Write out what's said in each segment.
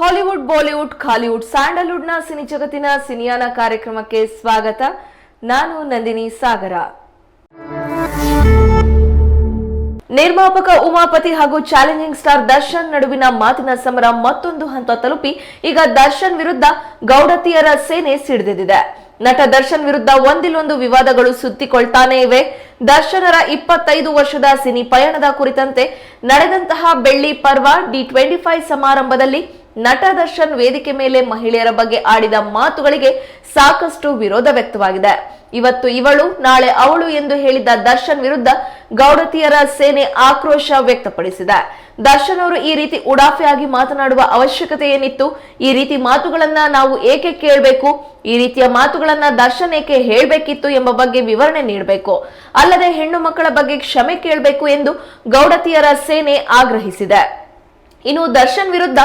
Hollywood, Bollywood, ಖಾಲಿವುಡ್, ಸ್ಯಾಂಡಲ್ವುಡ್ನ cine ಜಗತ್ತಿನ ಸಿನಿಯಾನ ಕಾರ್ಯಕ್ರಮಕ್ಕೆ ಸ್ವಾಗತ. ನಾನು ನಂದಿನಿ ಸಾಗರ. ನಿರ್ಮಾಪಕ ಉಮಾಪತಿ ಹಾಗೂ ಚಾಲೆಂಜಿಂಗ್ ಸ್ಟಾರ್ ದರ್ಶನ್ ನಡುವಿನ ಮಾತಿನ ಸಮರ ಮತ್ತೊಂದು ಹಂತ ತಲುಪಿ, ಈಗ ದರ್ಶನ್ ವಿರುದ್ಧ ಗೌಡತಿಯರ ಸೇನೆ ಸಿಡಿದೆದಿದೆ ನಟ ದರ್ಶನ್ ವಿರುದ್ಧ ಒಂದಿಲ್ಲೊಂದು ವಿವಾದಗಳು ಸುತ್ತಿಕೊಳ್ತಾನೆ ಇವೆ ದರ್ಶನರ ಇಪ್ಪತ್ತೈದು ವರ್ಷದ ಸಿನಿ ಪಯಣದ ಕುರಿತಂತೆ ನಡೆದಂತಹ ಬೆಳ್ಳಿ ಪರ್ವ ಡಿ ಟ್ವೆಂಟಿ ಫೈವ್ ಸಮಾರಂಭದಲ್ಲಿ ನಟ ದರ್ಶನ್ ವೇದಿಕೆ ಮೇಲೆ ಮಹಿಳೆಯರ ಬಗ್ಗೆ ಆಡಿದ ಮಾತುಗಳಿಗೆ ಸಾಕಷ್ಟು ವಿರೋಧ ವ್ಯಕ್ತವಾಗಿದೆ. ಇವತ್ತು ಇವಳು, ನಾಳೆ ಅವಳು ಎಂದು ಹೇಳಿದ ದರ್ಶನ್ ವಿರುದ್ಧ ಗೌಡತಿಯರ ಸೇನೆ ಆಕ್ರೋಶ ವ್ಯಕ್ತಪಡಿಸಿದೆ. ದರ್ಶನ್ ಅವರು ಈ ರೀತಿ ಉಡಾಫೆಯಾಗಿ ಮಾತನಾಡುವ ಅವಶ್ಯಕತೆ ಏನಿತ್ತು ಈ ರೀತಿ ಮಾತುಗಳನ್ನ ನಾವು ಏಕೆ ಕೇಳಬೇಕು? ಈ ರೀತಿಯ ಮಾತುಗಳನ್ನ ದರ್ಶನ್ ಏಕೆ ಹೇಳಬೇಕಿತ್ತು ಎಂಬ ಬಗ್ಗೆ ವಿವರಣೆ ನೀಡಬೇಕು. ಅಲ್ಲದೆ ಹೆಣ್ಣು ಮಕ್ಕಳ ಬಗ್ಗೆ ಕ್ಷಮೆ ಕೇಳಬೇಕು ಎಂದು ಗೌಡತಿಯರ ಸೇನೆ ಆಗ್ರಹಿಸಿದೆ. ಇನ್ನು ದರ್ಶನ್ ವಿರುದ್ಧ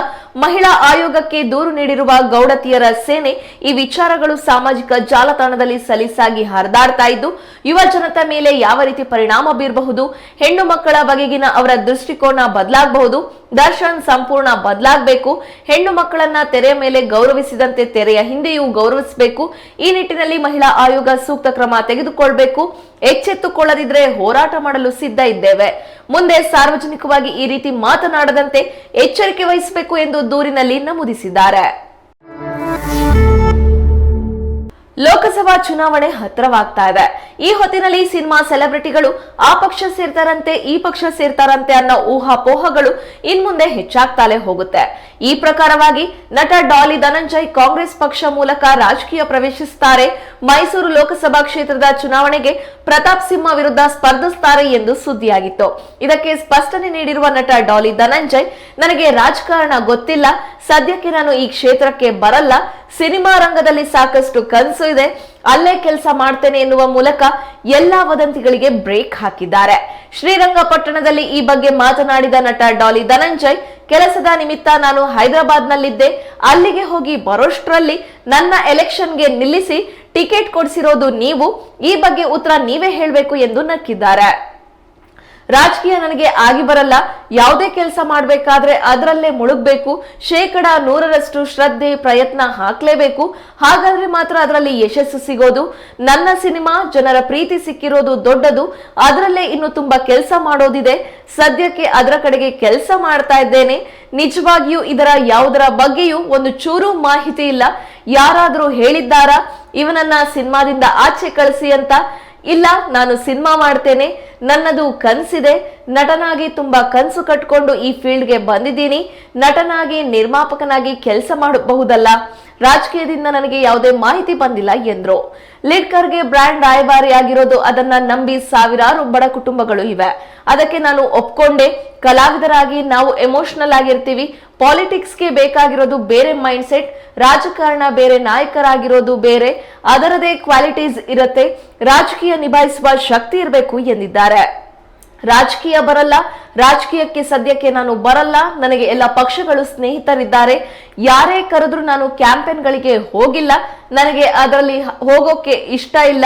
ಮಹಿಳಾ ಆಯೋಗಕ್ಕೆ ದೂರು ನೀಡಿರುವ ಗೌಡತಿಯರ ಸೇನೆ ಈ ವಿಚಾರಗಳು ಸಾಮಾಜಿಕ ಜಾಲತಾಣದಲ್ಲಿ ಸಲೀಸಾಗಿ ಹರಿದಾಡ್ತಾ ಇದ್ದು, ಯುವ ಜನತೆ ಮೇಲೆ ಯಾವ ರೀತಿ ಪರಿಣಾಮ ಬೀರಬಹುದು, ಹೆಣ್ಣು ಮಕ್ಕಳ ಬಗೆಗಿನ ಅವರ ದೃಷ್ಟಿಕೋನ ಬದಲಾಗಬಹುದು, ದರ್ಶನ್ ಸಂಪೂರ್ಣ ಬದಲಾಗಬೇಕು, ಹೆಣ್ಣು ಮಕ್ಕಳನ್ನ ತೆರೆಯ ಮೇಲೆ ಗೌರವಿಸಿದಂತೆ ತೆರೆಯ ಹಿಂದೆಯೂ ಗೌರವಿಸಬೇಕು, ಈ ನಿಟ್ಟಿನಲ್ಲಿ ಮಹಿಳಾ ಆಯೋಗ ಸೂಕ್ತ ಕ್ರಮ ತೆಗೆದುಕೊಳ್ಬೇಕು, ಎಚ್ಚೆತ್ತುಕೊಳ್ಳದಿದ್ರೆ ಹೋರಾಟ ಮಾಡಲು ಸಿದ್ಧ ಇದ್ದೇವೆ. ಮುಂದೆ ಸಾರ್ವಜನಿಕವಾಗಿ ಈ ರೀತಿ ಮಾತನಾಡದಂತೆ ಎಚ್ಚರಿಕೆ ವಹಿಸಬೇಕು ಎಂದು ದೂರಿನಲ್ಲಿ ನಮೂದಿಸಿದ್ದಾರೆ. ಲೋಕಸಭಾ ಚುನಾವಣೆ ಹತ್ರವಾಗ್ತಾ ಇದೆ. ಈ ಹೊತ್ತಿನಲ್ಲಿ ಸಿನಿಮಾ ಸೆಲೆಬ್ರಿಟಿಗಳು ಆ ಪಕ್ಷ ಸೇರ್ತಾರಂತೆ, ಈ ಪಕ್ಷ ಸೇರ್ತಾರಂತೆ ಅನ್ನೋ ಊಹಾಪೋಹಗಳು ಇನ್ಮುಂದೆ ಹೆಚ್ಚಾಗ್ತಾಲೇ ಹೋಗುತ್ತೆ. ಈ ಪ್ರಕಾರವಾಗಿ ನಟ ಡಾಲಿ ಧನಂಜಯ್ ಕಾಂಗ್ರೆಸ್ ಪಕ್ಷ ಮೂಲಕ ರಾಜಕೀಯ ಪ್ರವೇಶಿಸುತ್ತಾರೆ ಮೈಸೂರು ಲೋಕಸಭಾ ಕ್ಷೇತ್ರದ ಚುನಾವಣೆಗೆ ಪ್ರತಾಪ್ ಸಿಂಹ ವಿರುದ್ಧ ಸ್ಪರ್ಧಿಸುತ್ತಾರೆ ಎಂದು ಸುದ್ದಿಯಾಗಿತ್ತು. ಇದಕ್ಕೆ ಸ್ಪಷ್ಟನೆ ನೀಡಿರುವ ನಟ ಡಾಲಿ ಧನಂಜಯ್, ನನಗೆ ರಾಜಕಾರಣ ಗೊತ್ತಿಲ್ಲ ಸದ್ಯಕ್ಕೆ ನಾನು ಈ ಕ್ಷೇತ್ರಕ್ಕೆ ಬರಲ್ಲ. ಸಿನಿಮಾ ರಂಗದಲ್ಲಿ ಸಾಕಷ್ಟು ಕನಸು ಇದೆ. ಅಲ್ಲೇ ಕೆಲಸ ಮಾಡ್ತೇನೆ ಎನ್ನುವ ಮೂಲಕ ಎಲ್ಲಾ ವದಂತಿಗಳಿಗೆ ಬ್ರೇಕ್ ಹಾಕಿದ್ದಾರೆ. ಶ್ರೀರಂಗಪಟ್ಟಣದಲ್ಲಿ ಈ ಬಗ್ಗೆ ಮಾತನಾಡಿದ ನಟ ಡಾಲಿ ಧನಂಜಯ್, ಕೆಲಸದ ನಿಮಿತ್ತ ನಾನು ಹೈದರಾಬಾದ್ನಲ್ಲಿದ್ದೆ. ಅಲ್ಲಿಗೆ ಹೋಗಿ ಬರೋಷ್ಟರಲ್ಲಿ ನನ್ನ ಎಲೆಕ್ಷನ್ಗೆ ನಿಲ್ಲಿಸಿ ಟಿಕೆಟ್ ಕೊಡಿಸಿರೋದು ನೀವು. ಈ ಬಗ್ಗೆ ಉತ್ತರ ನೀವೇ ಹೇಳಬೇಕು ಎಂದು ನಕ್ಕಿದ್ದಾರೆ. ರಾಜಕೀಯ ನನಗೆ ಆಗಿ ಬರಲ್ಲ. ಯಾವುದೇ ಕೆಲಸ ಮಾಡಬೇಕಾದ್ರೆ ಅದರಲ್ಲೇ ಮುಳುಗ್ಬೇಕು. ಶೇಕಡ ನೂರರಷ್ಟು ಶ್ರದ್ಧೆ, ಪ್ರಯತ್ನ ಹಾಕ್ಲೇಬೇಕು. ಹಾಗಾದ್ರೆ ಮಾತ್ರ ಅದರಲ್ಲಿ ಯಶಸ್ಸು ಸಿಗೋದು. ನನ್ನ ಸಿನಿಮಾ, ಜನರ ಪ್ರೀತಿ ಸಿಕ್ಕಿರೋದು ದೊಡ್ಡದು. ಅದರಲ್ಲೇ ಇನ್ನು ತುಂಬಾ ಕೆಲಸ ಮಾಡೋದಿದೆ. ಸದ್ಯಕ್ಕೆ ಅದರ ಕಡೆಗೆ ಕೆಲಸ ಮಾಡ್ತಾ ಇದ್ದೇನೆ. ನಿಜವಾಗಿಯೂ ಇದರ ಯಾವುದರ ಬಗ್ಗೆಯೂ ಒಂದು ಚೂರು ಮಾಹಿತಿ ಇಲ್ಲ. ಯಾರಾದರೂ ಹೇಳಿದ್ದಾರಾ? ಇವನನ್ನ ಸಿನಿಮಾದಿಂದ ಆಚೆ ಕಳಿಸಿ ಅಂತ. ಇಲ್ಲ, ನಾನು ಸಿನಿಮಾ ಮಾಡ್ತೇನೆ. ನನ್ನದು ಕನಸಿದೆ. ನಟನಾಗಿ ತುಂಬಾ ಕನಸು ಕಟ್ಕೊಂಡು ಈ ಫೀಲ್ಡ್ಗೆ ಬಂದಿದ್ದೀನಿ. ನಟನಾಗಿ, ನಿರ್ಮಾಪಕನಾಗಿ ಕೆಲಸ ಮಾಡಬಹುದಲ್ಲ. ರಾಜಕೀಯದಿಂದ ನನಗೆ ಯಾವುದೇ ಮಾಹಿತಿ ಬಂದಿಲ್ಲ, ಎಂದ್ರು. ಲಿಡ್ಕರ್ಗೆ ಬ್ರ್ಯಾಂಡ್ ರಾಯಭಾರಿಯಾಗಿರೋದು, ಅದನ್ನ ನಂಬಿ ಸಾವಿರಾರು ಬಡ ಕುಟುಂಬಗಳು ಇವೆ. ಅದಕ್ಕೆ ನಾನು ಒಪ್ಕೊಂಡೆ. ಕಲಾವಿದರಾಗಿ ನಾವು ಎಮೋಷನಲ್ ಆಗಿರ್ತೀವಿ. ಪಾಲಿಟಿಕ್ಸ್ಗೆ ಬೇಕಾಗಿರೋದು ಬೇರೆ ಮೈಂಡ್ ಸೆಟ್ ರಾಜಕಾರಣ ಬೇರೆ ನಾಯಕರಾಗಿರೋದು ಬೇರೆ, ಅದರದೇ ಕ್ವಾಲಿಟೀಸ್ ಇರುತ್ತೆ, ರಾಜಕೀಯ ನಿಭಾಯಿಸುವ ಶಕ್ತಿ ಇರಬೇಕು ಎಂದಿದ್ದಾರೆ. ರಾಜಕೀಯ ಬರಲ್ಲ, ರಾಜಕೀಯಕ್ಕೆ ಸದ್ಯಕ್ಕೆ ನಾನು ಬರಲ್ಲ, ನನಗೆ ಎಲ್ಲ ಪಕ್ಷಗಳು ಸ್ನೇಹಿತರಿದ್ದಾರೆ, ಯಾರೇ ಕರೆದ್ರು ನಾನು ಕ್ಯಾಂಪೇನ್ಗಳಿಗೆ ಹೋಗಿಲ್ಲ, ನನಗೆ ಅದರಲ್ಲಿ ಹೋಗೋಕೆ ಇಷ್ಟ ಇಲ್ಲ,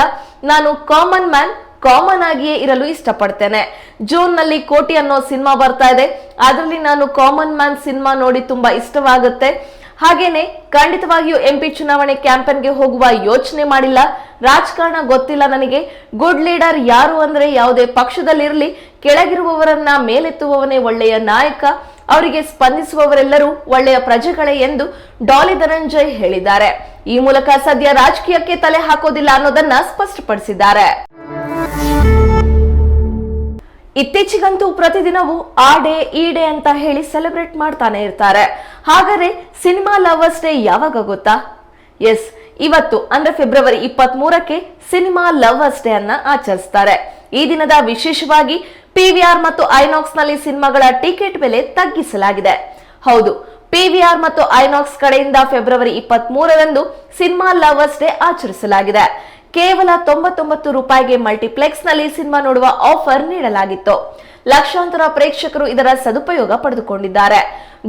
ನಾನು ಕಾಮನ್ ಮ್ಯಾನ್ ಕಾಮನ್ ಆಗಿಯೇ ಇರಲು ಇಷ್ಟಪಡ್ತೇನೆ. ಜೂನ್ನಲ್ಲಿ ಕೋಟಿ ಅನ್ನೋ ಸಿನಿಮಾ ಬರ್ತಾ ಇದೆ. ಅದರಲ್ಲಿ ನಾನು ಕಾಮನ್ ಮ್ಯಾನ್ ಸಿನಿಮಾ ನೋಡಿ ತುಂಬಾ ಇಷ್ಟವಾಗುತ್ತೆ. ಹಾಗೇನೆ ಖಂಡಿತವಾಗಿಯೂ ಎಂಪಿ ಚುನಾವಣೆ ಕ್ಯಾಂಪೇನ್ಗೆ ಹೋಗುವ ಯೋಚನೆ ಮಾಡಿಲ್ಲ. ರಾಜಕಾರಣ ಗೊತ್ತಿಲ್ಲ ನನಗೆ. ಗುಡ್ ಲೀಡರ್ ಯಾರು ಅಂದ್ರೆ ಯಾವುದೇ ಪಕ್ಷದಲ್ಲಿರಲಿ, ಕೆಳಗಿರುವವರನ್ನ ಮೇಲೆತ್ತುವವನೇ ಒಳ್ಳೆಯ ನಾಯಕ, ಅವರಿಗೆ ಸ್ಪಂದಿಸುವವರೆಲ್ಲರೂ ಒಳ್ಳೆಯ ಪ್ರಜೆಗಳೇ ಎಂದು ಡಾಲಿ ಧನಂಜಯ್ ಹೇಳಿದ್ದಾರೆ. ಈ ಮೂಲಕ ಸದ್ಯ ರಾಜಕೀಯಕ್ಕೆ ತಲೆ ಹಾಕೋದಿಲ್ಲ ಅನ್ನೋದನ್ನ ಸ್ಪಷ್ಟಪಡಿಸಿದ್ದಾರೆ. ಇತ್ತೀಚೆಗಂತೂ ಪ್ರತಿದಿನವೂ ಆ ಡೇ, ಈ ಡೇ ಅಂತ ಹೇಳಿ ಸೆಲೆಬ್ರೇಟ್ ಮಾಡ್ತಾನೆ ಇರ್ತಾರೆ. ಹಾಗಾದ್ರೆ ಸಿನಿಮಾ ಲವರ್ಸ್ ಡೇ ಯಾವಾಗ ಗೊತ್ತಾ? ಎಸ್, ಇವತ್ತು, ಅಂದ್ರೆ ಫೆಬ್ರವರಿ ಇಪ್ಪತ್ತ್ ಮೂರಕ್ಕೆ ಸಿನಿಮಾ ಲವರ್ಸ್ ಡೇ ಅನ್ನ ಆಚರಿಸ್ತಾರೆ. ಈ ದಿನದ ವಿಶೇಷವಾಗಿ ಪಿವಿಆರ್ ಮತ್ತು ಐನಾಕ್ಸ್ನಲ್ಲಿ ಸಿನಿಮಾಗಳ ಟಿಕೆಟ್ ಬೆಲೆ ತಗ್ಗಿಸಲಾಗಿದೆ. ಹೌದು, ಪಿವಿಆರ್ ಮತ್ತು ಐನಾಕ್ಸ್ ಕಡೆಯಿಂದ ಫೆಬ್ರವರಿ ಇಪ್ಪತ್ತ್ ಮೂರರಂದು ಸಿನಿಮಾ ಲವರ್ಸ್ ಡೇ ಆಚರಿಸಲಾಗಿದೆ. ಕೇವಲ ತೊಂಬತ್ತೊಂಬತ್ತು ರೂಪಾಯಿಗೆ ಮಲ್ಟಿಪ್ಲೆಕ್ಸ್ನಲ್ಲಿ ಸಿನಿಮಾ ನೋಡುವ ಆಫರ್ ನೀಡಲಾಗಿತ್ತು. ಲಕ್ಷಾಂತರ ಪ್ರೇಕ್ಷಕರು ಇದರ ಸದುಪಯೋಗ ಪಡೆದುಕೊಂಡಿದ್ದಾರೆ.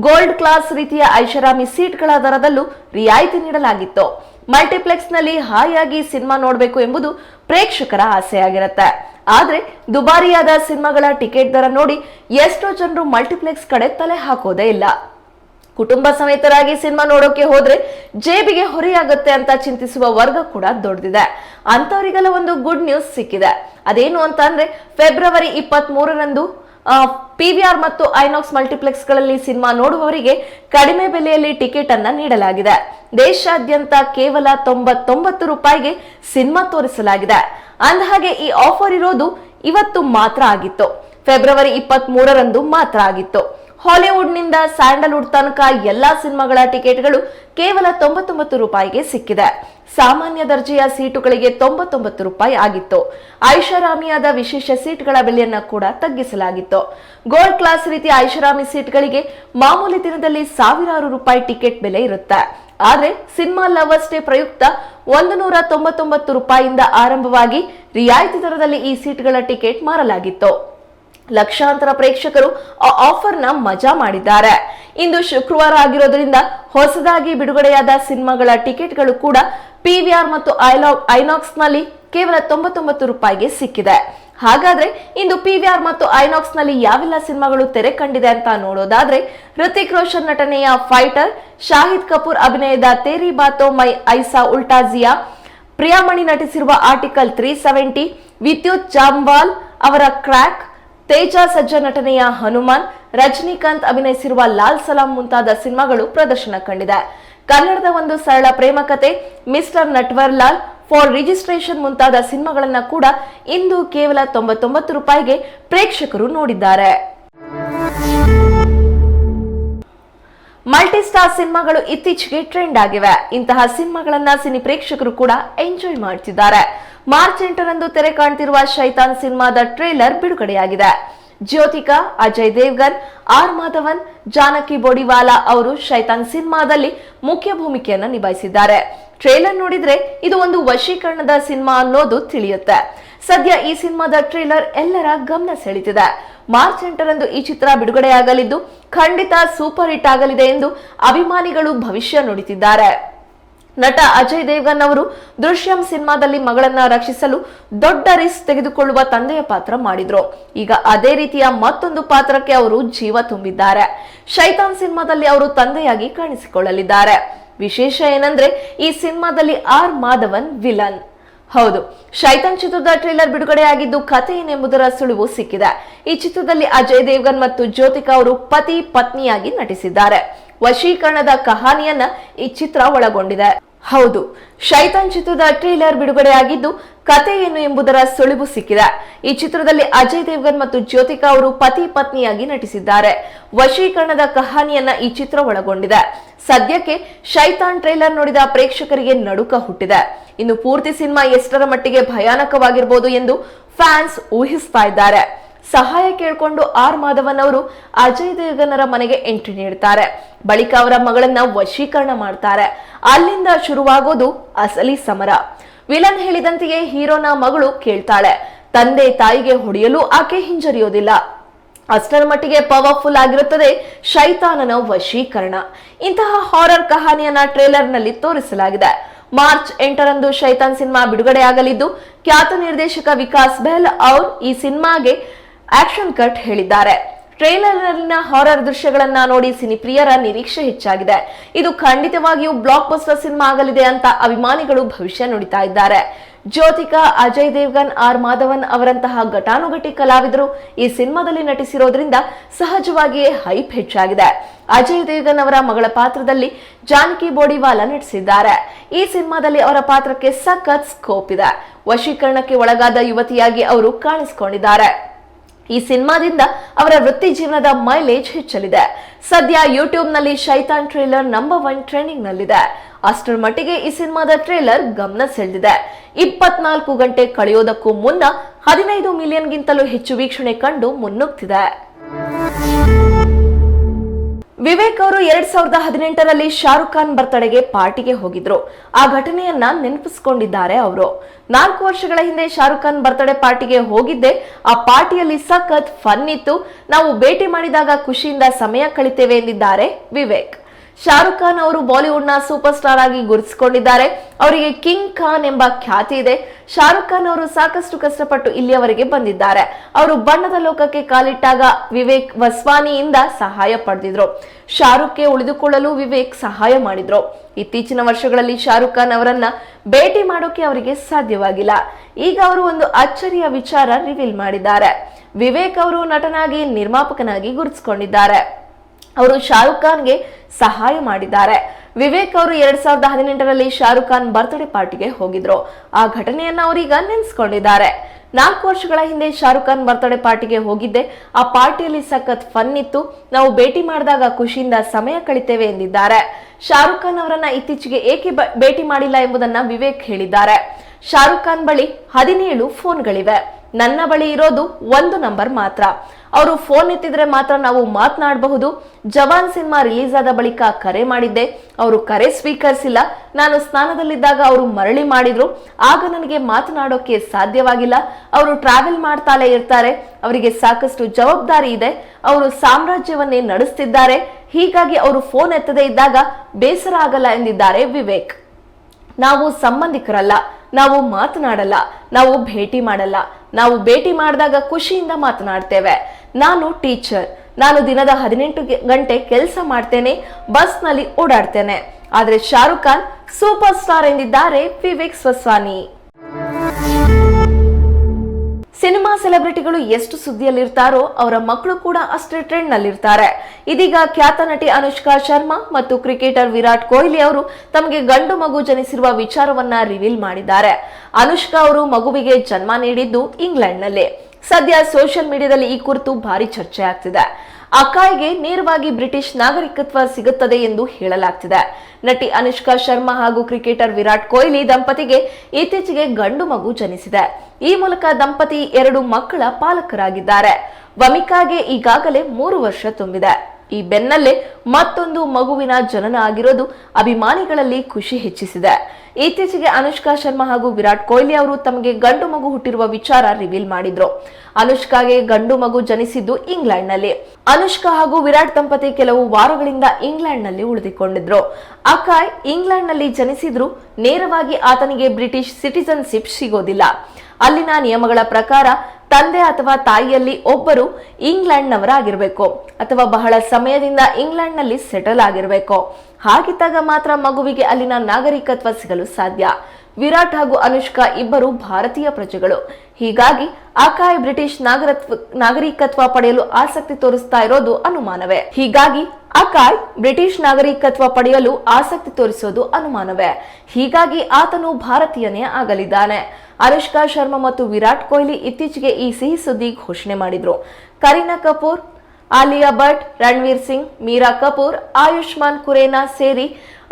ಗೋಲ್ಡ್ ಕ್ಲಾಸ್ ರೀತಿಯ ಐಷಾರಾಮಿ ಸೀಟ್ಗಳ ದರದಲ್ಲೂ ರಿಯಾಯಿತಿ ನೀಡಲಾಗಿತ್ತು. ಮಲ್ಟಿಪ್ಲೆಕ್ಸ್ನಲ್ಲಿ ಹಾಯಾಗಿ ಸಿನಿಮಾ ನೋಡಬೇಕು ಎಂಬುದು ಪ್ರೇಕ್ಷಕರ ಆಸೆಯಾಗಿರುತ್ತೆ. ಆದರೆ ದುಬಾರಿಯಾದ ಸಿನಿಮಾಗಳ ಟಿಕೆಟ್ ದರ ನೋಡಿ ಎಷ್ಟೋ ಜನರು ಮಲ್ಟಿಪ್ಲೆಕ್ಸ್ ಕಡೆ ತಲೆ ಹಾಕೋದೇ ಇಲ್ಲ. ಕುಟುಂಬ ಸಮೇತರಾಗಿ ಸಿನಿಮಾ ನೋಡೋಕೆ ಹೋದ್ರೆ ಜೇಬಿಗೆ ಹೊರೆಯಾಗುತ್ತೆ ಅಂತ ಚಿಂತಿಸುವ ವರ್ಗ ಕೂಡ ದೊಡ್ಡದಿದೆ. ಅಂತವರಿಗೆಲ್ಲ ಒಂದು ಗುಡ್ ನ್ಯೂಸ್ ಸಿಕ್ಕಿದೆ. ಅದೇನು ಅಂತ ಅಂದ್ರೆ, ಫೆಬ್ರವರಿ ಇಪ್ಪತ್ತ್ ಮೂರರಂದು ಪಿವಿಆರ್ ಮತ್ತು ಐನಾಕ್ಸ್ ಮಲ್ಟಿಪ್ಲೆಕ್ಸ್ಗಳಲ್ಲಿ ಸಿನಿಮಾ ನೋಡುವವರಿಗೆ ಕಡಿಮೆ ಬೆಲೆಯಲ್ಲಿ ಟಿಕೆಟ್ ಅನ್ನ ನೀಡಲಾಗಿದೆ. ದೇಶಾದ್ಯಂತ ಕೇವಲ ತೊಂಬತ್ತೊಂಬತ್ತು ರೂಪಾಯಿಗೆ ಸಿನಿಮಾ ತೋರಿಸಲಾಗಿದೆ. ಅಂದಹಾಗೆ ಈ ಆಫರ್ ಇರೋದು ಇವತ್ತು ಮಾತ್ರ ಆಗಿತ್ತು. ಫೆಬ್ರವರಿ ಇಪ್ಪತ್ತ್ ಮೂರರಂದು ಮಾತ್ರ ಆಗಿತ್ತು. ಹಾಲಿವುಡ್ನಿಂದ ಸ್ಯಾಂಡಲ್ವುಡ್ ತನಕ ಎಲ್ಲಾ ಸಿನಿಮಾಗಳ ಟಿಕೆಟ್ಗಳು ಕೇವಲ ತೊಂಬತ್ತೊಂಬತ್ತು ರೂಪಾಯಿಗೆ ಸಿಕ್ಕಿದೆ. ಸಾಮಾನ್ಯ ದರ್ಜೆಯ ಸೀಟುಗಳಿಗೆ ತೊಂಬತ್ತೊಂಬತ್ತು ರೂಪಾಯಿ ಆಗಿತ್ತು. ಐಷಾರಾಮಿಯಾದ ವಿಶೇಷ ಸೀಟ್ಗಳ ಬೆಲೆಯನ್ನ ಕೂಡ ತಗ್ಗಿಸಲಾಗಿತ್ತು. ಗೋಲ್ಡ್ ಕ್ಲಾಸ್ ರೀತಿಯ ಐಷಾರಾಮಿ ಸೀಟ್ಗಳಿಗೆ ಮಾಮೂಲಿ ದಿನದಲ್ಲಿ ಸಾವಿರಾರು ರೂಪಾಯಿ ಟಿಕೆಟ್ ಬೆಲೆ ಇರುತ್ತೆ. ಆದರೆ ಸಿನಿಮಾ ಲವರ್ಸ್ ಡೇ ಪ್ರಯುಕ್ತ ಒಂದು ನೂರ ತೊಂಬತ್ತೊಂಬತ್ತು ರೂಪಾಯಿಯಿಂದ ಆರಂಭವಾಗಿ ರಿಯಾಯಿತಿ ದರದಲ್ಲಿ ಈ ಸೀಟ್ಗಳ ಟಿಕೆಟ್ ಮಾರಲಾಗಿತ್ತು. ಲಕ್ಷಾಂತರ ಪ್ರೇಕ್ಷಕರು ಆ ಆಫರ್ನ ಮಜಾ ಮಾಡಿದ್ದಾರೆ. ಇಂದು ಶುಕ್ರವಾರ ಆಗಿರೋದ್ರಿಂದ ಹೊಸದಾಗಿ ಬಿಡುಗಡೆಯಾದ ಸಿನಿಮಾಗಳ ಟಿಕೆಟ್ಗಳು ಕೂಡ ಪಿವಿಆರ್ ಮತ್ತು ಐನಾಕ್ಸ್ನಲ್ಲಿ ಕೇವಲ ತೊಂಬತ್ತೊಂಬತ್ತು ರೂಪಾಯಿಗೆ ಸಿಕ್ಕಿದೆ. ಹಾಗಾದ್ರೆ ಇಂದು ಪಿವಿಆರ್ ಮತ್ತು ಐನಾಕ್ಸ್ನಲ್ಲಿ ಯಾವೆಲ್ಲ ಸಿನಿಮಾಗಳು ತೆರೆ ಕಂಡಿದೆ ಅಂತ ನೋಡೋದಾದ್ರೆ ಹೃತಿಕ್ ರೋಷನ್ ನಟನೆಯ ಫೈಟರ್, ಶಾಹಿದ್ ಕಪೂರ್ ಅಭಿನಯದ Teri Baaton Mein Aisa Uljha Jiya Priyamani ನಟಿಸಿರುವ article three seventy, Vidyut Jammwal ಅವರ ಕ್ರ್ಯಾಕ್ ತೇಜ ಸಜ್ಜ ನಟನೆಯ ಹನುಮಾನ್, ರಜನಿಕಾಂತ್ ಅಭಿನಯಿಸಿರುವ ಲಾಲ್ ಸಲಾಂ ಮುಂತಾದ ಸಿನಿಮಾಗಳು ಪ್ರದರ್ಶನ ಕಂಡಿದೆ. ಕನ್ನಡದ ಒಂದು ಸರಳ ಪ್ರೇಮ ಕತೆ, mister Natwar Lal for registration ಮುಂತಾದ ಸಿನಿಮಾಗಳನ್ನು ಕೂಡ ಇಂದು ಕೇವಲ ತೊಂಬತ್ತೊಂಬತ್ತು ರೂಪಾಯಿಗೆ ಪ್ರೇಕ್ಷಕರು ನೋಡಿದ್ದಾರೆ. ಮಲ್ಟಿಸ್ಟಾರ್ ಸಿನಿಮಾಗಳು ಇತ್ತೀಚೆಗೆ ಟ್ರೆಂಡ್ ಆಗಿವೆ. ಇಂತಹ ಸಿನಿಮಾಗಳನ್ನ ಸಿನಿ ಪ್ರೇಕ್ಷಕರು ಕೂಡ ಎಂಜಾಯ್ ಮಾಡ್ತಿದ್ದಾರೆ. ಮಾರ್ಚ್ ಎಂಟರಂದು ತೆರೆ ಕಾಣ್ತಿರುವ ಶೈತಾನ್ ಸಿನಿಮಾದ ಟ್ರೇಲರ್ ಬಿಡುಗಡೆಯಾಗಿದೆ. ಜ್ಯೋತಿಕಾ, ಅಜಯ್ ದೇವ್ಗನ್, ಆರ್ ಮಾಧವನ್, ಜಾನಕಿ ಬೋಡಿವಾಲಾ ಅವರು ಶೈತಾನ್ ಸಿನಿಮಾದಲ್ಲಿ ಮುಖ್ಯ ಭೂಮಿಕೆಯನ್ನ ನಿಭಾಯಿಸಿದ್ದಾರೆ. ಟ್ರೇಲರ್ ನೋಡಿದ್ರೆ ಇದು ಒಂದು ವಶೀಕರಣದ ಸಿನಿಮಾ ಅನ್ನೋದು ತಿಳಿಯುತ್ತೆ. ಸದ್ಯ ಈ ಸಿನಿಮಾದ ಟ್ರೇಲರ್ ಎಲ್ಲರ ಗಮನ ಸೆಳೀತಿದೆ ಮಾರ್ಚ್ ಎಂಟರಂದು ಈ ಚಿತ್ರ ಬಿಡುಗಡೆಯಾಗಲಿದ್ದು, ಖಂಡಿತ ಸೂಪರ್ ಹಿಟ್ ಆಗಲಿದೆ ಎಂದು ಅಭಿಮಾನಿಗಳು ಭವಿಷ್ಯ ನುಡಿತಿದ್ದಾರೆ. ನಟ ಅಜಯ್ ದೇವ್ಗನ್ ಅವರು ದೃಶ್ಯಂ ಸಿನಿಮಾದಲ್ಲಿ ಮಗಳನ್ನ ರಕ್ಷಿಸಲು ದೊಡ್ಡ ರಿಸ್ಕ್ ತೆಗೆದುಕೊಳ್ಳುವ ತಂದೆಯ ಪಾತ್ರ ಮಾಡಿದ್ರು. ಈಗ ಅದೇ ರೀತಿಯ ಮತ್ತೊಂದು ಪಾತ್ರಕ್ಕೆ ಅವರು ಜೀವ ತುಂಬಿದ್ದಾರೆ. ಶೈತಾನ್ ಸಿನಿಮಾದಲ್ಲಿ ಅವರು ತಂದೆಯಾಗಿ ಕಾಣಿಸಿಕೊಳ್ಳಲಿದ್ದಾರೆ. ವಿಶೇಷ ಏನಂದ್ರೆ, ಈ ಸಿನಿಮಾದಲ್ಲಿ ಆರ್ ಮಾಧವನ್ ವಿಲನ್. ಹೌದು, ಶೈತಾನ್ ಚಿತ್ರದ ಟ್ರೇಲರ್ ಬಿಡುಗಡೆಯಾಗಿದ್ದು ಕಥೆ ಏನೆಂಬುದರ ಸುಳಿವು ಸಿಕ್ಕಿದೆ. ಈ ಚಿತ್ರದಲ್ಲಿ ಅಜಯ್ ದೇವ್ಗನ್ ಮತ್ತು ಜ್ಯೋತಿಕಾ ಅವರು ಪತಿ ಪತ್ನಿಯಾಗಿ ನಟಿಸಿದ್ದಾರೆ. ವಶೀಕರಣದ ಕಹಾನಿಯನ್ನ ಈ ಚಿತ್ರ ಒಳಗೊಂಡಿದೆ. ಹೌದು, ಶೈತಾನ್ ಚಿತ್ರದ ಟ್ರೇಲರ್ ಬಿಡುಗಡೆಯಾಗಿದ್ದು ಕತೆ ಏನು ಎಂಬುದರ ಸುಳಿವು ಸಿಕ್ಕಿದೆ. ಈ ಚಿತ್ರದಲ್ಲಿ ಅಜಯ್ ದೇವ್ಗನ್ ಮತ್ತು ಜ್ಯೋತಿಕಾ ಅವರು ಪತಿ ಪತ್ನಿಯಾಗಿ ನಟಿಸಿದ್ದಾರೆ. ವಶೀಕರಣದ ಕಹಾನಿಯನ್ನ ಈ ಚಿತ್ರ ಒಳಗೊಂಡಿದೆ. ಸದ್ಯಕ್ಕೆ ಶೈತಾನ್ ಟ್ರೈಲರ್ ನೋಡಿದ ಪ್ರೇಕ್ಷಕರಿಗೆ ನಡುಕ ಹುಟ್ಟಿದೆ. ಇನ್ನು ಪೂರ್ತಿ ಸಿನಿಮಾ ಎಷ್ಟರ ಮಟ್ಟಿಗೆ ಭಯಾನಕವಾಗಿರ್ಬೋದು ಎಂದು ಫ್ಯಾನ್ಸ್ ಊಹಿಸ್ತಾ ಇದ್ದಾರೆ. ಸಹಾಯ ಕೇಳಿಕೊಂಡು ಆರ್ ಮಾಧವನ್ ಅವರು ಅಜಯ್ ದೇವಗನರ ಮನೆಗೆ ಎಂಟ್ರಿ ನೀಡ್ತಾರೆ. ಬಳಿಕ ಅವರ ಮಗಳನ್ನ ವಶೀಕರಣ ಮಾಡ್ತಾರೆ. ಅಲ್ಲಿಂದ ಶುರುವಾಗೋದು ಅಸಲಿ ಸಮರ. ವಿಲನ್ ಹೇಳಿದಂತೆಯೇ ಹೀರೋನ ಮಗಳು ಕೇಳ್ತಾಳೆ. ತಂದೆ ತಾಯಿಗೆ ಹೊಡೆಯಲು ಆಕೆ ಹಿಂಜರಿಯೋದಿಲ್ಲ. ಅಷ್ಟರ ಮಟ್ಟಿಗೆ ಪವರ್ಫುಲ್ ಆಗಿರುತ್ತದೆ ಶೈತಾನನ ವಶೀಕರಣ. ಇಂತಹ ಹಾರರ್ ಕಹಾನಿಯನ್ನ ಟ್ರೇಲರ್ನಲ್ಲಿ ತೋರಿಸಲಾಗಿದೆ. ಮಾರ್ಚ್ ಎಂಟರಂದು ಶೈತಾನ್ ಸಿನಿಮಾ ಬಿಡುಗಡೆಯಾಗಲಿದ್ದು, ಖ್ಯಾತ ನಿರ್ದೇಶಕ ವಿಕಾಸ್ ಬೆಹಲ್ ಅವರು ಈ ಸಿನಿಮಾಗೆ ಆಕ್ಷನ್ ಕಟ್ ಹೇಳಿದ್ದಾರೆ. ಟ್ರೇಲರ್ನಲ್ಲಿನ ಹಾರರ್ ದೃಶ್ಯಗಳನ್ನ ನೋಡಿ ಸಿನಿಪ್ರಿಯರ ನಿರೀಕ್ಷೆ ಹೆಚ್ಚಾಗಿದೆ. ಇದು ಖಂಡಿತವಾಗಿಯೂ ಬ್ಲಾಕ್ ಬಸ್ಟರ್ ಸಿನಿಮಾ ಆಗಲಿದೆ ಅಂತ ಅಭಿಮಾನಿಗಳು ಭವಿಷ್ಯ ನುಡಿತಾ ಇದ್ದಾರೆ. ಜ್ಯೋತಿಕಾ, ಅಜಯ್ ದೇವ್ಗನ್, ಆರ್ ಮಾಧವನ್ ಅವರಂತಹ ಘಟಾನುಘಟಿ ಕಲಾವಿದರು ಈ ಸಿನಿಮಾದಲ್ಲಿ ನಟಿಸಿರೋದ್ರಿಂದ ಸಹಜವಾಗಿಯೇ ಹೈಪ್ ಹೆಚ್ಚಾಗಿದೆ. ಅಜಯ್ ದೇವ್ಗನ್ ಅವರ ಮಗಳ ಪಾತ್ರದಲ್ಲಿ ಜಾನಕಿ ಬೋಡಿವಾಲಾ ನಟಿಸಿದ್ದಾರೆ. ಈ ಸಿನಿಮಾದಲ್ಲಿ ಅವರ ಪಾತ್ರಕ್ಕೆ ಸಖತ್ ಸ್ಕೋಪ್ ಇದೆ. ವಶೀಕರಣಕ್ಕೆ ಒಳಗಾದ ಯುವತಿಯಾಗಿ ಅವರು ಕಾಣಿಸಿಕೊಂಡಿದ್ದಾರೆ. ಈ ಸಿನಿಮಾದಿಂದ ಅವರ ವೃತ್ತಿ ಜೀವನದ ಮೈಲೇಜ್ ಹೆಚ್ಚಲಿದೆ. ಸದ್ಯ ಯೂಟ್ಯೂಬ್ನಲ್ಲಿ Shaitaan trailer number one trending ನಲ್ಲಿದೆ. ಅಷ್ಟರ ಮಟ್ಟಿಗೆ ಈ ಸಿನಿಮಾದ ಟ್ರೇಲರ್ ಗಮನ ಸೆಳೆದಿದೆ. ಇಪ್ಪತ್ನಾಲ್ಕು ಗಂಟೆ ಕಳೆಯೋದಕ್ಕೂ ಮುನ್ನ ಹದಿನೈದು ಮಿಲಿಯನ್ಗಿಂತಲೂ ಹೆಚ್ಚು ವೀಕ್ಷಣೆ ಕಂಡು ಮುನ್ನುಗ್ತಿದೆ. ವಿವೇಕ್ ಅವರು ಎರಡ್ ಸಾವಿರದ ಹದಿನೆಂಟರಲ್ಲಿ ಶಾರುಖ್ ಖಾನ್ ಬರ್ತಡೆಗೆ ಪಾರ್ಟಿಗೆ ಹೋಗಿದ್ರು. ಆ ಘಟನೆಯನ್ನ ನೆನಪಿಸಿಕೊಂಡಿದ್ದಾರೆ ಅವರು. ನಾಲ್ಕು ವರ್ಷಗಳ ಹಿಂದೆ ಶಾರುಖ್ ಖಾನ್ ಬರ್ತಡೆ ಪಾರ್ಟಿಗೆ ಹೋಗಿದ್ದೆ. ಆ ಪಾರ್ಟಿಯಲ್ಲಿ ಸಖತ್ ಫನ್ ಇತ್ತು. ನಾವು ಭೇಟಿ ಮಾಡಿದಾಗ ಖುಷಿಯಿಂದ ಸಮಯ ಕಳಿತೇವೆ ಎಂದಿದ್ದಾರೆ ವಿವೇಕ್. ಶಾರುಖ್ ಖಾನ್ ಅವರು ನ ಸೂಪರ್ ಸ್ಟಾರ್ ಆಗಿ ಗುರುತಿಸಿಕೊಂಡಿದ್ದಾರೆ. ಅವರಿಗೆ ಕಿಂಗ್ ಖಾನ್ ಎಂಬ ಖ್ಯಾತಿ ಇದೆ. ಶಾರುಖ್ ಖಾನ್ ಅವರು ಸಾಕಷ್ಟು ಕಷ್ಟಪಟ್ಟು ಇಲ್ಲಿಯವರೆಗೆ ಬಂದಿದ್ದಾರೆ. ಅವರು ಬಣ್ಣದ ಲೋಕಕ್ಕೆ ಕಾಲಿಟ್ಟಾಗ ವಿವೇಕ್ ವಸ್ವಾನಿಯಿಂದ ಸಹಾಯ ಪಡೆದಿದ್ರು. ಶಾರುಖ್ಗೆ ಉಳಿದುಕೊಳ್ಳಲು ವಿವೇಕ್ ಸಹಾಯ ಮಾಡಿದ್ರು. ಇತ್ತೀಚಿನ ವರ್ಷಗಳಲ್ಲಿ ಶಾರುಖ್ ಖಾನ್ ಅವರನ್ನ ಭೇಟಿ ಮಾಡೋಕೆ ಅವರಿಗೆ ಸಾಧ್ಯವಾಗಿಲ್ಲ. ಈಗ ಅವರು ಒಂದು ಅಚ್ಚರಿಯ ವಿಚಾರ ರಿವೀಲ್ ಮಾಡಿದ್ದಾರೆ. ವಿವೇಕ್ ಅವರು ನಟನಾಗಿ ನಿರ್ಮಾಪಕನಾಗಿ ಗುರುತಿಸಿಕೊಂಡಿದ್ದಾರೆ. ಅವರು ಶಾರುಖ್ ಖಾನ್ಗೆ ಸಹಾಯ ಮಾಡಿದ್ದಾರೆ. ವಿವೇಕ್ ಅವರು ಎರಡ್ ಸಾವಿರದ ಹದಿನೆಂಟರಲ್ಲಿ ಶಾರುಖ್ ಖಾನ್ ಬರ್ತ್ಡೇ ಪಾರ್ಟಿಗೆ ಹೋಗಿದ್ರು. ಆ ಘಟನೆಯನ್ನ ಅವರೀಗ ನೆನೆಸ್ಕೊಂಡಿದ್ದಾರೆ. ನಾಲ್ಕು ವರ್ಷಗಳ ಹಿಂದೆ ಶಾರುಖ್ ಖಾನ್ ಬರ್ತ್ಡೇ ಪಾರ್ಟಿಗೆ ಹೋಗಿದ್ದೆ. ಆ ಪಾರ್ಟಿಯಲ್ಲಿ ಸಖತ್ ಫನ್ ಇತ್ತು. ನಾವು ಭೇಟಿ ಮಾಡಿದಾಗ ಖುಷಿಯಿಂದ ಸಮಯ ಕಳಿತೇವೆ ಎಂದಿದ್ದಾರೆ. ಶಾರುಖ್ ಖಾನ್ ಅವರನ್ನ ಇತ್ತೀಚೆಗೆ ಏಕೆ ಭೇಟಿ ಮಾಡಿಲ್ಲ ಎಂಬುದನ್ನ ವಿವೇಕ್ ಹೇಳಿದ್ದಾರೆ. ಶಾರುಖ್ ಖಾನ್ ಬಳಿ ಹದಿನೇಳು ಫೋನ್ಗಳಿವೆ ನನ್ನ ಬಳಿ ಇರೋದು ಒಂದು ನಂಬರ್ ಮಾತ್ರ. ಅವರು ಫೋನ್ ಎತ್ತಿದ್ರೆ ಮಾತ್ರ ನಾವು ಮಾತನಾಡಬಹುದು. ಜವಾನ್ ಸಿನಿಮಾ ರಿಲೀಸ್ ಆದ ಬಳಿಕ ಕರೆ ಮಾಡಿದ್ದೆ. ಅವರು ಕರೆ ಸ್ವೀಕರಿಸಿಲ್ಲ. ನಾನು ಸ್ನಾನದಲ್ಲಿದ್ದಾಗ ಅವರು ಮರಳಿ ಮಾಡಿದ್ರು. ಆಗ ನನಗೆ ಮಾತನಾಡೋಕೆ ಸಾಧ್ಯವಾಗಿಲ್ಲ. ಅವರು ಟ್ರಾವೆಲ್ ಮಾಡ್ತಾಲೇ ಇರ್ತಾರೆ. ಅವರಿಗೆ ಸಾಕಷ್ಟು ಜವಾಬ್ದಾರಿ ಇದೆ. ಅವರು ಸಾಮ್ರಾಜ್ಯವನ್ನೇ ನಡೆಸ್ತಿದ್ದಾರೆ. ಹೀಗಾಗಿ ಅವರು ಫೋನ್ ಎತ್ತದೇ ಇದ್ದಾಗ ಬೇಸರ ಆಗಲ್ಲ ಎಂದಿದ್ದಾರೆ ವಿವೇಕ್. ನಾವು ಸಂಬಂಧಿಕರಲ್ಲ. ನಾವು ಮಾತನಾಡಲ್ಲ. ನಾವು ಭೇಟಿ ಮಾಡಲ್ಲ. ನಾವು ಭೇಟಿ ಮಾಡಿದಾಗ ಖುಷಿಯಿಂದ ಮಾತನಾಡ್ತೇವೆ. ನಾನು ಟೀಚರ್. ನಾನು ದಿನದ ಹದಿನೆಂಟು ಗಂಟೆ ಕೆಲಸ ಮಾಡ್ತೇನೆ, ಬಸ್ನಲ್ಲಿ ಓಡಾಡ್ತೇನೆ. ಆದ್ರೆ ಶಾರುಖ್ ಖಾನ್ ಸೂಪರ್ ಸ್ಟಾರ್ ಎಂದಿದ್ದಾರೆ ವಿವೇಕ್ ಸ್ವಸ್ವಾನಿ. ಸಿನಿಮಾ ಸೆಲೆಬ್ರಿಟಿಗಳು ಎಷ್ಟು ಸುದ್ದಿಯಲ್ಲಿರ್ತಾರೋ ಅವರ ಮಕ್ಕಳು ಕೂಡ ಅಷ್ಟೇ ಟ್ರೆಂಡ್ ನಲ್ಲಿರ್ತಾರೆ ಇದೀಗ ಖ್ಯಾತ ನಟಿ ಅನುಷ್ಕಾ ಶರ್ಮಾ ಮತ್ತು ಕ್ರಿಕೆಟರ್ ವಿರಾಟ್ ಕೊಹ್ಲಿ ಅವರು ತಮಗೆ ಗಂಡು ಮಗು ಜನಿಸಿರುವ ವಿಚಾರವನ್ನ ರಿವೀಲ್ ಮಾಡಿದ್ದಾರೆ. ಅನುಷ್ಕಾ ಅವರು ಮಗುವಿಗೆ ಜನ್ಮ ನೀಡಿದ್ದು ಇಂಗ್ಲೆಂಡ್ನಲ್ಲಿ. ಸದ್ಯ ಸೋಷಿಯಲ್ ಮೀಡಿಯಾದಲ್ಲಿ ಈ ಕುರಿತು ಭಾರಿ ಚರ್ಚೆ ಆಗ್ತಿದೆ. ಅಕಾಯ್ಗೆ ನೇರವಾಗಿ ಬ್ರಿಟಿಷ್ ನಾಗರಿಕತ್ವ ಸಿಗುತ್ತದೆ ಎಂದು ಹೇಳಲಾಗ್ತಿದೆ. ನಟಿ ಅನುಷ್ಕಾ ಶರ್ಮಾ ಹಾಗೂ ಕ್ರಿಕೆಟರ್ ವಿರಾಟ್ ಕೊಹ್ಲಿ ದಂಪತಿಗೆ ಇತ್ತೀಚೆಗೆ ಗಂಡು ಮಗು ಜನಿಸಿದೆ. ಈ ಮೂಲಕ ದಂಪತಿ ಎರಡು ಮಕ್ಕಳ ಪಾಲಕರಾಗಿದ್ದಾರೆ. ವಮಿಕಾಗೆ ಈಗಾಗಲೇ ಮೂರು ವರ್ಷ ತುಂಬಿದೆ. ಈ ಬೆನ್ನಲ್ಲೇ ಮತ್ತೊಂದು ಮಗುವಿನ ಜನನ ಆಗಿರೋದು ಅಭಿಮಾನಿಗಳಲ್ಲಿ ಖುಷಿ ಹೆಚ್ಚಿಸಿದೆ. ಇತ್ತೀಚೆಗೆ ಅನುಷ್ಕಾ ಶರ್ಮಾ ಹಾಗೂ ವಿರಾಟ್ ಕೊಹ್ಲಿ ಅವರು ತಮಗೆ ಗಂಡು ಮಗು ಹುಟ್ಟಿರುವ ವಿಚಾರ ರಿವೀಲ್ ಮಾಡಿದ್ರು. ಅನುಷ್ಕಾಗೆ ಗಂಡು ಮಗು ಜನಿಸಿದ್ದು ಇಂಗ್ಲೆಂಡ್ನಲ್ಲಿ. ಅನುಷ್ಕಾ ಹಾಗೂ ವಿರಾಟ್ ದಂಪತಿ ಕೆಲವು ವಾರಗಳಿಂದ ಇಂಗ್ಲೆಂಡ್ನಲ್ಲಿ ಉಳಿದುಕೊಂಡಿದ್ರು. ಅಕಾಯ್ ಇಂಗ್ಲೆಂಡ್ನಲ್ಲಿ ಜನಿಸಿದ್ರು ನೇರವಾಗಿ ಆತನಿಗೆ ಬ್ರಿಟಿಷ್ ಸಿಟಿಸನ್ಶಿಪ್ ಸಿಗೋದಿಲ್ಲ. ಅಲ್ಲಿನ ನಿಯಮಗಳ ಪ್ರಕಾರ ತಂದೆ ಅಥವಾ ತಾಯಿಯಲ್ಲಿ ಒಬ್ಬರು ಇಂಗ್ಲೆಂಡ್ನವರಾಗಿರಬೇಕು ಅಥವಾ ಬಹಳ ಸಮಯದಿಂದ ಇಂಗ್ಲೆಂಡ್ನಲ್ಲಿ ಸೆಟಲ್ ಆಗಿರಬೇಕು. ಹಾಗಿದ್ದಾಗ ಮಾತ್ರ ಮಗುವಿಗೆ ಅಲ್ಲಿನ ನಾಗರಿಕತ್ವ ಸಿಗಲು ಸಾಧ್ಯ. ವಿರಾಟ್ ಹಾಗೂ ಅನುಷ್ಕಾ ಇಬ್ಬರು ಭಾರತೀಯ ಪ್ರಜೆಗಳು. ಹೀಗಾಗಿ ಅಕಾಯ್ ಬ್ರಿಟಿಷ್ ನಾಗರತ್ವ ನಾಗರಿಕತ್ವ ಪಡೆಯಲು ಆಸಕ್ತಿ ತೋರಿಸ್ತಾ ಇರೋದು ಅನುಮಾನವೇ. ಹೀಗಾಗಿ ಅಕಾಯ್ ಬ್ರಿಟಿಷ್ ನಾಗರಿಕತ್ವ ಪಡೆಯಲು ಆಸಕ್ತಿ ತೋರಿಸೋದು ಅನುಮಾನವೇ. ಹೀಗಾಗಿ ಆತನು ಭಾರತೀಯನೇ ಆಗಲಿದ್ದಾನೆ. ಅನುಷ್ಕಾ ಶರ್ಮಾ ಮತ್ತು ವಿರಾಟ್ ಕೊಹ್ಲಿ ಇತ್ತೀಚೆಗೆ ಈ ಸಿಹಿ ಸುದ್ದಿ ಘೋಷಣೆ ಮಾಡಿದ್ರು. ಕರೀನಾ ಕಪೂರ್ ಆಲಿಯಾ ಭಟ್, ರಣವೀರ್ ಸಿಂಗ್, ಮೀರಾ ಕಪೂರ್, ಆಯುಷ್ಮಾನ್ ಖುರೇನಾ ಸೇರಿ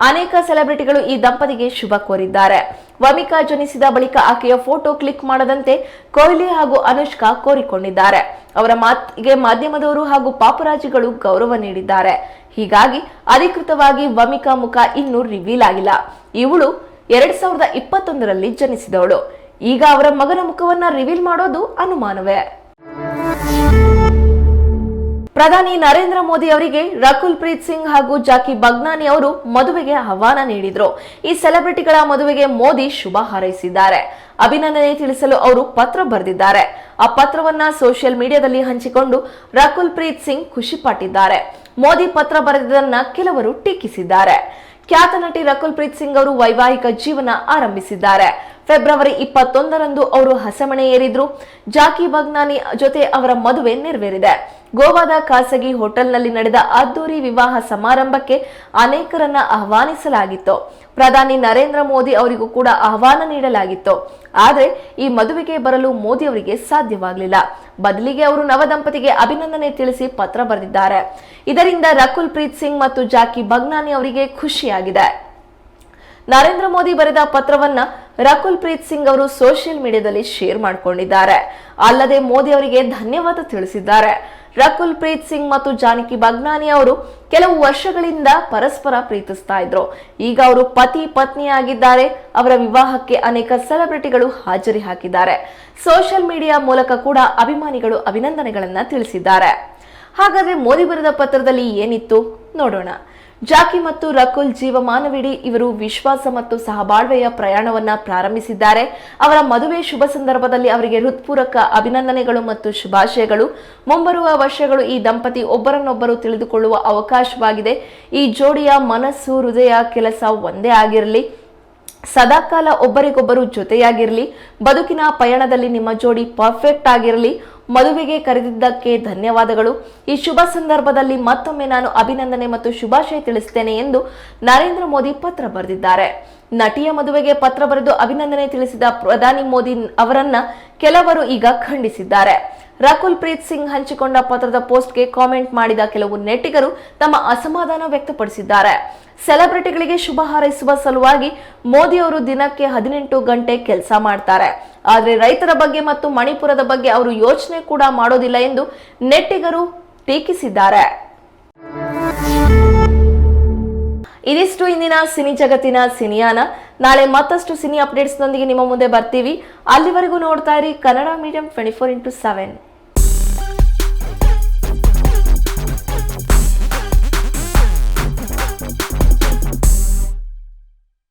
ಅನೇಕ ಸೆಲೆಬ್ರಿಟಿಗಳು ಈ ದಂಪತಿಗೆ ಶುಭ ಕೋರಿದ್ದಾರೆ. ವಮಿಕಾ ಜನಿಸಿದ ಬಳಿಕ ಆಕೆಯ ಫೋಟೋ ಕ್ಲಿಕ್ ಮಾಡದಂತೆ ಕೊಹ್ಲಿ ಹಾಗೂ ಅನುಷ್ಕಾ ಕೋರಿಕೊಂಡಿದ್ದಾರೆ. ಅವರ ಮಾತಿಗೆ ಮಾಧ್ಯಮದವರು ಹಾಗೂ ಪಾಪರಾಜಿಗಳು ಗೌರವ ನೀಡಿದ್ದಾರೆ. ಹೀಗಾಗಿ ಅಧಿಕೃತವಾಗಿ ವಮಿಕಾ ಮುಖ ಇನ್ನೂ ರಿವೀಲ್ ಆಗಿಲ್ಲ. ಇವಳು ಎರಡ್ ಸಾವಿರದ ಇಪ್ಪತ್ತೊಂದರಲ್ಲಿ ಜನಿಸಿದವಳು. ಈಗ ಅವರ ಮಗನ ಮುಖವನ್ನ ರಿವೀಲ್ ಮಾಡೋದು ಅನುಮಾನವೇ. ಪ್ರಧಾನಿ ನರೇಂದ್ರ ಮೋದಿ ಅವರಿಗೆ ರಕುಲ್ ಪ್ರೀತ್ ಸಿಂಗ್ ಹಾಗೂ ಜಾಕಿ ಬಗ್ನಾನಿ ಅವರು ಮದುವೆಗೆ ಆಹ್ವಾನ ನೀಡಿದ್ರು. ಈ ಸೆಲೆಬ್ರಿಟಿಗಳ ಮದುವೆಗೆ ಮೋದಿ ಶುಭ ಹಾರೈಸಿದ್ದಾರೆ. ಅಭಿನಂದನೆ ತಿಳಿಸಲು ಅವರು ಪತ್ರ ಬರೆದಿದ್ದಾರೆ. ಆ ಪತ್ರವನ್ನ ಸೋಷಿಯಲ್ ಮೀಡಿಯಾದಲ್ಲಿ ಹಂಚಿಕೊಂಡು ರಕುಲ್ ಪ್ರೀತ್ ಸಿಂಗ್ ಖುಷಿ ಪಟ್ಟಿದ್ದಾರೆ. ಮೋದಿ ಪತ್ರ ಬರೆದಿದ್ದನ್ನ ಕೆಲವರು ಟೀಕಿಸಿದ್ದಾರೆ. ಖ್ಯಾತ ನಟಿ ರಕುಲ್ ಪ್ರೀತ್ ಸಿಂಗ್ ಅವರು ವೈವಾಹಿಕ ಜೀವನ ಆರಂಭಿಸಿದ್ದಾರೆ. ಫೆಬ್ರವರಿ ಇಪ್ಪತ್ತೊಂದರಂದು ಅವರು ಹಸೆಮಣೆ ಏರಿದ್ರು. ಜಾಕಿ ಬಗ್ನಾನಿ ಜೊತೆ ಅವರ ಮದುವೆ ನೆರವೇರಿದೆ. ಗೋವಾದ ಖಾಸಗಿ ಹೋಟೆಲ್ನಲ್ಲಿ ನಡೆದ ಅದ್ದೂರಿ ವಿವಾಹ ಸಮಾರಂಭಕ್ಕೆ ಅನೇಕರನ್ನ ಆಹ್ವಾನಿಸಲಾಗಿತ್ತು. ಪ್ರಧಾನಿ ನರೇಂದ್ರ ಮೋದಿ ಅವರಿಗೂ ಕೂಡ ಆಹ್ವಾನ ನೀಡಲಾಗಿತ್ತು. ಆದರೆ ಈ ಮದುವೆಗೆ ಬರಲು ಮೋದಿ ಅವರಿಗೆ ಸಾಧ್ಯವಾಗಲಿಲ್ಲ. ಬದಲಿಗೆ ಅವರು ನವದಂಪತಿಗೆ ಅಭಿನಂದನೆ ತಿಳಿಸಿ ಪತ್ರ ಬರೆದಿದ್ದಾರೆ. ಇದರಿಂದ ರಕುಲ್ ಪ್ರೀತ್ ಸಿಂಗ್ ಮತ್ತು ಜಾಕಿ ಬಗ್ನಾನಿ ಅವರಿಗೆ ಖುಷಿಯಾಗಿದೆ. ನರೇಂದ್ರ ಮೋದಿ ಬರೆದ ಪತ್ರವನ್ನ ರಕುಲ್ ಪ್ರೀತ್ ಸಿಂಗ್ ಅವರು ಸೋಷಿಯಲ್ ಮೀಡಿಯಾದಲ್ಲಿ ಶೇರ್ ಮಾಡಿಕೊಂಡಿದ್ದಾರೆ. ಅಲ್ಲದೆ ಮೋದಿ ಅವರಿಗೆ ಧನ್ಯವಾದ ತಿಳಿಸಿದ್ದಾರೆ. ರಕುಲ್ ಪ್ರೀತ್ ಸಿಂಗ್ ಮತ್ತು ಜಾನಕಿ ಬಗ್ನಾನಿ ಅವರು ಕೆಲವು ವರ್ಷಗಳಿಂದ ಪರಸ್ಪರ ಪ್ರೀತಿಸ್ತಾ ಇದ್ರು. ಈಗ ಅವರು ಪತಿ ಪತ್ನಿಯಾಗಿದ್ದಾರೆ. ಅವರ ವಿವಾಹಕ್ಕೆ ಅನೇಕ ಸೆಲೆಬ್ರಿಟಿಗಳು ಹಾಜರಿ ಹಾಕಿದ್ದಾರೆ. ಸೋಷಿಯಲ್ ಮೀಡಿಯಾ ಮೂಲಕ ಕೂಡ ಅಭಿಮಾನಿಗಳು ಅಭಿನಂದನೆಗಳನ್ನ ತಿಳಿಸಿದ್ದಾರೆ. ಹಾಗಾದ್ರೆ ಮೋದಿ ಬರೆದ ಪತ್ರದಲ್ಲಿ ಏನಿತ್ತು? ನೋಡೋಣ. ಜಾಕಿ ಮತ್ತು ರಕುಲ್ ಜೀವಮಾನವಿಡೀ ಇವರು ವಿಶ್ವಾಸ ಮತ್ತು ಸಹಬಾಳ್ವೆಯ ಪ್ರಯಾಣವನ್ನ ಪ್ರಾರಂಭಿಸಿದ್ದಾರೆ. ಅವರ ಮದುವೆ ಶುಭ ಸಂದರ್ಭದಲ್ಲಿ ಅವರಿಗೆ ಹೃತ್ಪೂರ್ವಕ ಅಭಿನಂದನೆಗಳು ಮತ್ತು ಶುಭಾಶಯಗಳು. ಮುಂಬರುವ ವರ್ಷಗಳು ಈ ದಂಪತಿ ಒಬ್ಬರನ್ನೊಬ್ಬರು ತಿಳಿದುಕೊಳ್ಳುವ ಅವಕಾಶವಾಗಿದೆ. ಈ ಜೋಡಿಯ ಮನಸ್ಸು, ಹೃದಯ ಕೆಲಸ ಒಂದೇ ಆಗಿರಲಿ. ಸದಾಕಾಲ ಒಬ್ಬರಿಗೊಬ್ಬರು ಜೊತೆಯಾಗಿರಲಿ. ಬದುಕಿನ ಪಯಣದಲ್ಲಿ ನಿಮ್ಮ ಜೋಡಿ ಪರ್ಫೆಕ್ಟ್ ಆಗಿರಲಿ. ಮದುವೆಗೆ ಕರೆದಿದ್ದಕ್ಕೆ ಧನ್ಯವಾದಗಳು. ಈ ಶುಭ ಸಂದರ್ಭದಲ್ಲಿ ಮತ್ತೊಮ್ಮೆ ನಾನು ಅಭಿನಂದನೆ ಮತ್ತು ಶುಭಾಶಯ ತಿಳಿಸುತ್ತೇನೆ ಎಂದು ನರೇಂದ್ರ ಮೋದಿ ಪತ್ರ ಬರೆದಿದ್ದಾರೆ. ನಟಿಯ ಮದುವೆಗೆ ಪತ್ರ ಬರೆದು ಅಭಿನಂದನೆ ತಿಳಿಸಿದ ಪ್ರಧಾನಿ ಮೋದಿ ಅವರನ್ನ ಕೆಲವರು ಈಗ ಖಂಡಿಸಿದ್ದಾರೆ. ರಾಕುಲ್ ಪ್ರೀತ್ ಸಿಂಗ್ ಹಂಚಿಕೊಂಡ ಪತ್ರದ ಪೋಸ್ಟ್ಗೆ ಕಾಮೆಂಟ್ ಮಾಡಿದ ಕೆಲವು ನೆಟ್ಟಿಗರು ತಮ್ಮ ಅಸಮಾಧಾನ ವ್ಯಕ್ತಪಡಿಸಿದ್ದಾರೆ. ಸೆಲೆಬ್ರಿಟಿಗಳಿಗೆ ಶುಭ ಹಾರೈಸುವ ಸಲುವಾಗಿ ಮೋದಿ ಅವರು ದಿನಕ್ಕೆ ಹದಿನೆಂಟು ಗಂಟೆ ಕೆಲಸ ಮಾಡ್ತಾರೆ. ಆದರೆ ರೈತರ ಬಗ್ಗೆ ಮತ್ತು ಮಣಿಪುರದ ಬಗ್ಗೆ ಅವರು ಯೋಚನೆ ಕೂಡ ಮಾಡೋದಿಲ್ಲ ಎಂದು ನೆಟ್ಟಿಗರು ಟೀಕಿಸಿದ್ದಾರೆ. ಇದಿಷ್ಟು ಇಂದಿನ ಸಿನಿ ಜಗತ್ತಿನ ಸಿನಿಯಾನ. ನಾಳೆ ಮತ್ತಷ್ಟು ಸಿನಿ ಅಪ್ಡೇಟ್ಸ್ನೊಂದಿಗೆ ನಿಮ್ಮ ಮುಂದೆ ಬರ್ತೀವಿ. ಅಲ್ಲಿವರೆಗೂ ನೋಡ್ತಾ ಇರಿ Kannada medium twenty four into seven